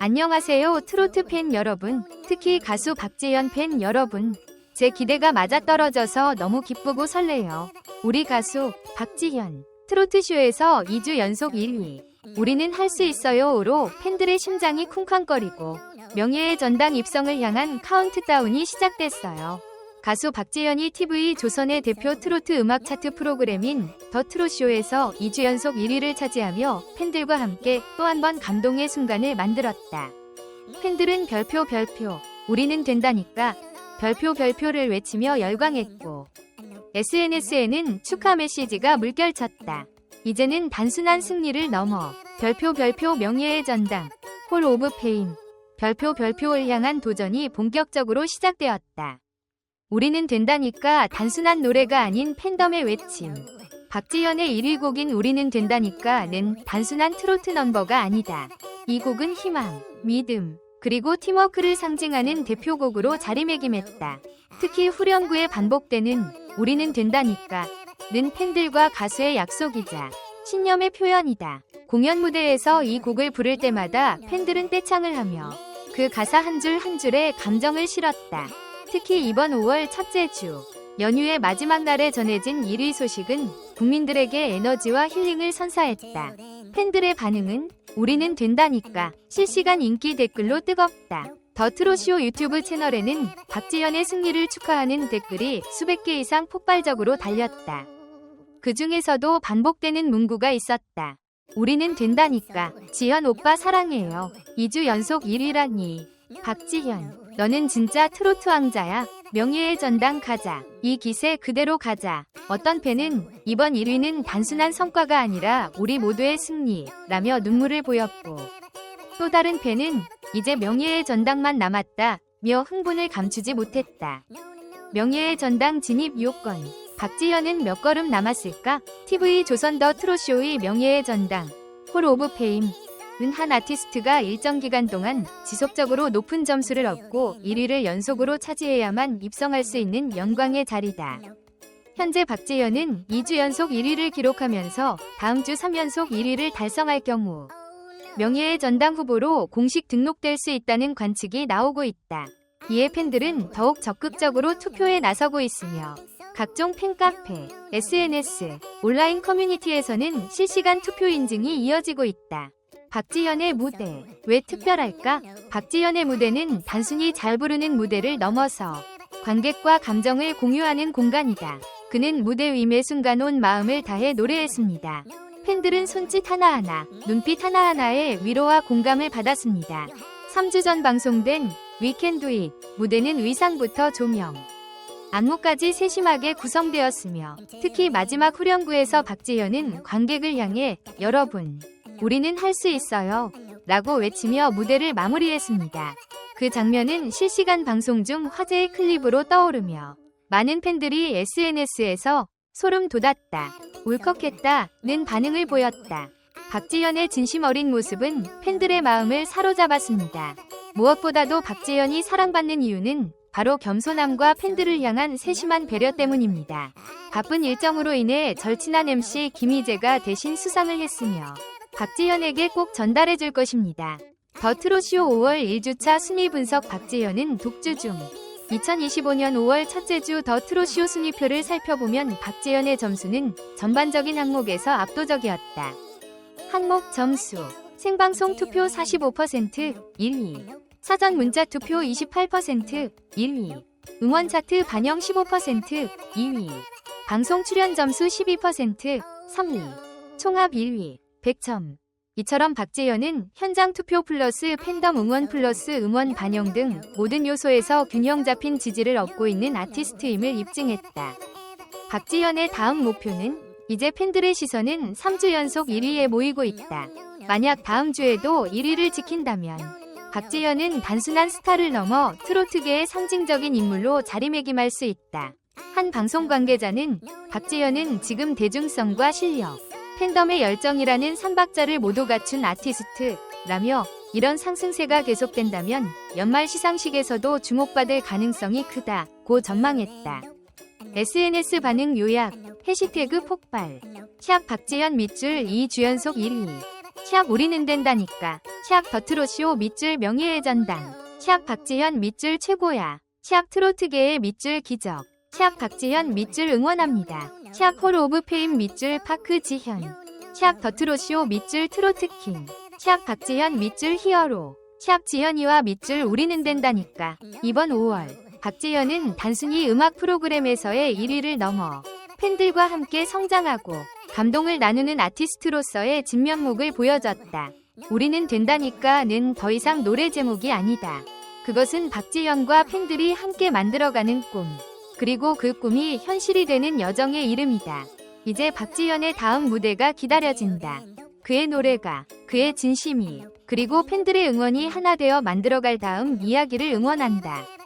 안녕하세요 트로트 팬 여러분, 특히 가수 박재현 팬 여러분. 제 기대가 맞아떨어져서 너무 기쁘고 설레요. 우리 가수 박지현 트로트쇼에서 2주 연속 1위. 우리는 할 수 있어요로 팬들의 심장이 쿵쾅거리고 명예의 전당 입성을 향한 카운트다운이 시작됐어요. 가수 박재현이 TV 조선의 대표 트로트 음악 차트 프로그램인 더 트롯쇼에서 2주 연속 1위를 차지하며 팬들과 함께 또 한 번 감동의 순간을 만들었다. 팬들은 별표 별표 우리는 된다니까 별표 별표를 외치며 열광했고 SNS에는 축하 메시지가 물결쳤다. 이제는 단순한 승리를 넘어 별표 별표 명예의 전당 홀 오브 페임 별표 별표를 향한 도전이 본격적으로 시작되었다. 우리는 된다니까 단순한 노래가 아닌 팬덤의 외침. 박지현의 1위 곡인 우리는 된다니까는 단순한 트로트 넘버가 아니다. 이 곡은 희망, 믿음, 그리고 팀워크를 상징하는 대표곡으로 자리매김했다. 특히 후렴구에 반복되는 우리는 된다니까는 팬들과 가수의 약속이자 신념의 표현이다. 공연 무대에서 이 곡을 부를 때마다 팬들은 떼창을 하며 그 가사 한 줄 한 줄에 감정을 실었다. 특히 이번 5월 첫째 주 연휴의 마지막 날에 전해진 1위 소식은 국민들에게 에너지와 힐링을 선사했다. 팬들의 반응은 우리는 된다니까 실시간 인기 댓글로 뜨겁다. 더 트롯쇼 유튜브 채널에는 박지현의 승리를 축하하는 댓글이 수백 개 이상 폭발적으로 달렸다. 그 중에서도 반복되는 문구가 있었다. 우리는 된다니까. 지현 오빠 사랑해요. 2주 연속 1위라니. 박지현, 너는 진짜 트로트 왕자야. 명예의 전당 가자. 이 기세 그대로 가자. 어떤 팬은 이번 1위는 단순한 성과가 아니라 우리 모두의 승리. 라며 눈물을 보였고. 또 다른 팬은 이제 명예의 전당만 남았다. 며 흥분을 감추지 못했다. 명예의 전당 진입 요건. 박지현은 몇 걸음 남았을까? TV 조선 더 트롯쇼의 명예의 전당. 홀 오브 페임. 은한 아티스트가 일정 기간 동안 지속적으로 높은 점수를 얻고 1위를 연속으로 차지해야만 입성할 수 있는 영광의 자리다. 현재 박재현은 2주 연속 1위를 기록하면서 다음 주 3연속 1위를 달성할 경우 명예의 전당 후보로 공식 등록될 수 있다는 관측이 나오고 있다. 이에 팬들은 더욱 적극적으로 투표에 나서고 있으며 각종 팬카페, SNS, 온라인 커뮤니티에서는 실시간 투표 인증이 이어지고 있다. 박지현의 무대. 왜 특별할까? 박지현의 무대는 단순히 잘 부르는 무대를 넘어서 관객과 감정을 공유하는 공간이다. 그는 무대 위매 순간 온 마음을 다해 노래했습니다. 팬들은 손짓 하나하나, 눈빛 하나하나에 위로와 공감을 받았습니다. 3주 전 방송된 위켄드 잇 무대는 의상부터 조명, 안무까지 세심하게 구성되었으며 특히 마지막 후렴구에서 박지현은 관객을 향해 여러분, 우리는 할 수 있어요. 라고 외치며 무대를 마무리했습니다. 그 장면은 실시간 방송 중 화제의 클립으로 떠오르며 많은 팬들이 SNS에서 소름 돋았다, 울컥했다는 반응을 보였다. 박지현의 진심 어린 모습은 팬들의 마음을 사로잡았습니다. 무엇보다도 박지현이 사랑받는 이유는 바로 겸손함과 팬들을 향한 세심한 배려 때문입니다. 바쁜 일정으로 인해 절친한 MC 김희재가 대신 수상을 했으며 박지현에게 꼭 전달해 줄 것입니다. 더 트롯쇼 5월 1주차 순위 분석 박지현은 독주 중. 2025년 5월 첫째 주 더 트롯쇼 순위표를 살펴보면 박지현의 점수는 전반적인 항목에서 압도적이었다. 항목 점수. 생방송 투표 45% 1위. 사전 문자 투표 28% 1위. 응원 차트 반영 15% 2위. 방송 출연 점수 12% 3위. 총합 1위 100점 이처럼 박재현은 현장 투표 플러스 팬덤 응원 플러스 응원 반영 등 모든 요소에서 균형 잡힌 지지를 얻고 있는 아티스트임을 입증했다. 박지현의 다음 목표는 이제 팬들의 시선은 3주 연속 1위에 모이고 있다. 만약 다음 주에도 1위를 지킨다면 박지현은 단순한 스타를 넘어 트로트계의 상징적인 인물로 자리매김할 수 있다. 한 방송 관계자는 박지현은 지금 대중성과 실력, 팬덤의 열정이라는 삼박자를 모두 갖춘 아티스트라며 이런 상승세가 계속된다면 연말 시상식에서도 주목받을 가능성이 크다고 전망했다. SNS 반응 요약, 해시태그 폭발, 샵 박지현 밑줄 2주 연속 1위, 샵 우리는 된다니까. 샵 더트로쇼 밑줄 명예의 전당. 샵 박지현 밑줄 최고야. 샵 트로트계의 밑줄 기적. 샵 박지현 밑줄 응원합니다. 샵 홀 오브 페임 밑줄 파크 지현. 샵 더트로쇼 밑줄 트로트킹. 샵 박지현 밑줄 히어로. 샵 지현이와 밑줄 우리는 된다니까. 이번 5월 박지현은 단순히 음악 프로그램에서의 1위를 넘어 팬들과 함께 성장하고 감동을 나누는 아티스트로서의 진면목을 보여줬다. 우리는 된다니까는 더 이상 노래 제목이 아니다. 그것은 박지현과 팬들이 함께 만들어가는 꿈. 그리고 그 꿈이 현실이 되는 여정의 이름이다. 이제 박지현의 다음 무대가 기다려진다. 그의 노래가, 그의 진심이, 그리고 팬들의 응원이 하나 되어 만들어갈 다음 이야기를 응원한다.